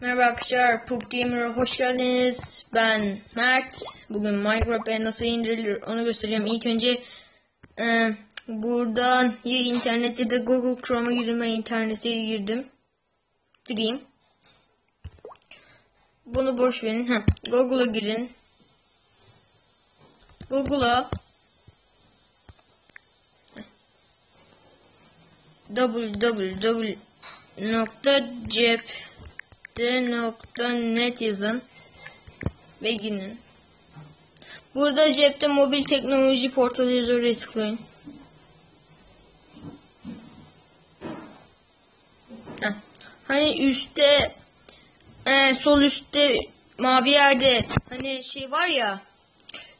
Merhaba arkadaşlar, Pup Gamer'a hoş geldiniz. Ben Mert. Bugün Minecraft'a nasıl indirilir onu göstereceğim. İlk önce e, buradan ya internette de Google Chrome'a girdim. Ben internete girdim. Gireyim. Bunu boş verin. Google'a girin. Google'a www.cep.net yazın ve girin. Burada cepte mobil teknoloji portalı oraya tıklayın. Hani üstte e, sol üstte mavi yerde hani şey var ya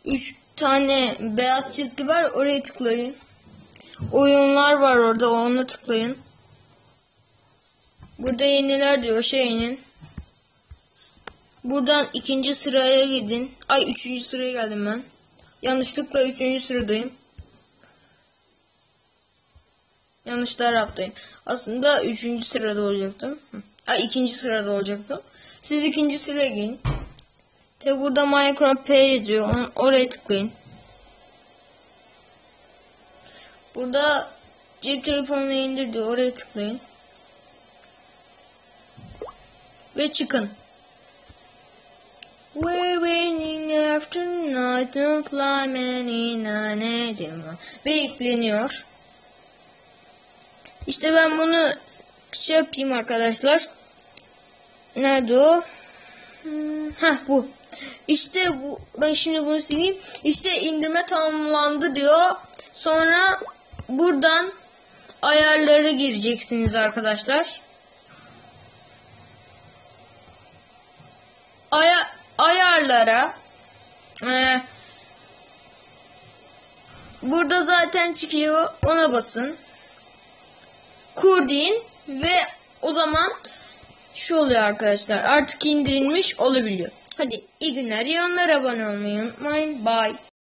üç tane beyaz çizgi var oraya tıklayın. Oyunlar var orada ona tıklayın. Burada yeniler diyor şey inin. Buradan ikinci sıraya gidin. Ay üçüncü sıraya geldim ben. Yanlışlıkla üçüncü sıradayım. Yanlış taraftayım. Aslında üçüncü sırada olacaktım. Ay ikinci sırada olacaktım. Siz ikinci sıraya gelin. Tabi burada Minecraft P yazıyor. Oraya tıklayın. Burada cep telefonunu indir diyor. Oraya tıklayın. Ve çıkın. We're winning after night climbing in an edema. Ve yükleniyor. İşte ben bunu şey yapayım arkadaşlar. Nerede o? Hmm, heh bu. İşte bu. Ben şimdi bunu sileyim. İşte indirme tamamlandı diyor. Sonra buradan ayarları gireceksiniz arkadaşlar. Ayarlara e, burada zaten çıkıyor. Ona basın. Kur deyin ve o zaman şu oluyor arkadaşlar. Artık indirilmiş olabiliyor. Hadi iyi günler. Yanlara abone olmayı unutmayın. Bye.